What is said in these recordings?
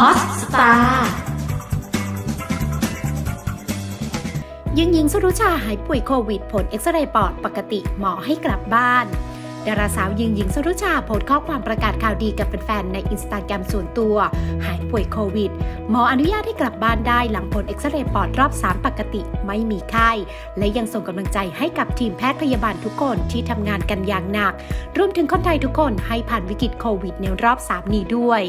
ฮอสตาร์ยิงยิงสุรุชาหายป่วยโควิด ผลเอ็กซเรย์ปอดปกติหมอให้กลับบ้าน ดาราสาวยิงยิงสุรุชาโพสต์ข้อความประกาศข่าวดีกับแฟนๆในอินสตาแกรมส่วนตัว หายป่วยโควิด หมออนุญาตให้กลับบ้านได้หลังผลเอ็กซเรย์ปอดรอบ 3 ปกติไม่มีไข้และยังส่งกำลังใจให้กับทีมแพทย์พยาบาลทุกคนที่ทำงานกันอย่างหนัก รวมถึงคนไทยทุกคนให้ผ่านวิกฤตโควิดในรอบ 3 นี้ด้วย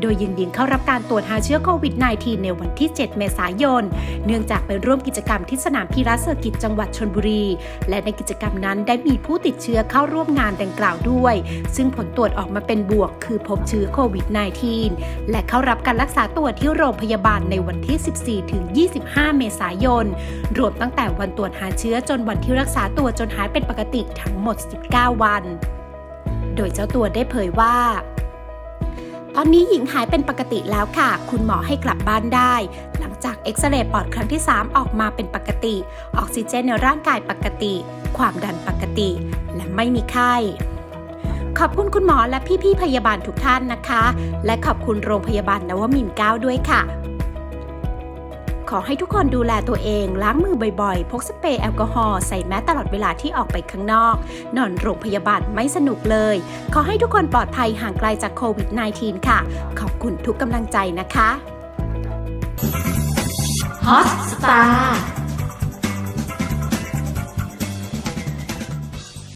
โดยยิงยิงเข้ารับการตรวจหาเชื้อโควิด -19 ในวันที่ 7 เมษายน เนื่องจากไปร่วมกิจกรรมที่สนามพีระเซอร์กิตจังหวัดชนบุรี และในกิจกรรมนั้นได้มีผู้ติดเชื้อเข้าร่วมงานดังกล่าวด้วย ซึ่งผลตรวจออกมาเป็นบวก คือพบเชื้อโควิด -19 และเข้ารับการรักษาตัวที่โรงพยาบาลในวันที่ 14 ถึง 25 เมษายน รวมตั้งแต่วันตรวจหาเชื้อจนวันที่รักษาตัวจนหายเป็นปกติทั้งหมด 19 วัน โดยเจ้าตัวได้เผยว่าตอนนี้หญิงหายเป็นปกติแล้วค่ะ คุณหมอให้กลับบ้านได้ หลังจากเอ็กซเรย์ปอดครั้งที่ 3 ออกมาเป็นปกติ ออกซิเจนในร่างกายปกติ ความดันปกติ และไม่มีไข้ขอบคุณคุณหมอและพี่ๆพยาบาลทุกท่านนะคะ และขอบคุณโรงพยาบาลนวมินทร์เก้าด้วยค่ะ ขอให้ทุกคนดูแลตัวเอง ล้างมือบ่อยๆ พกสเปรย์แอลกอฮอล์ใส่แมสตลอดเวลาที่ออกไปข้างนอก นอนโรงพยาบาลไม่สนุกเลย ขอให้ทุกคนปลอดภัยห่างไกลจากโควิด -19 ค่ะ ขอบคุณทุกกำลังใจนะคะฮอสตา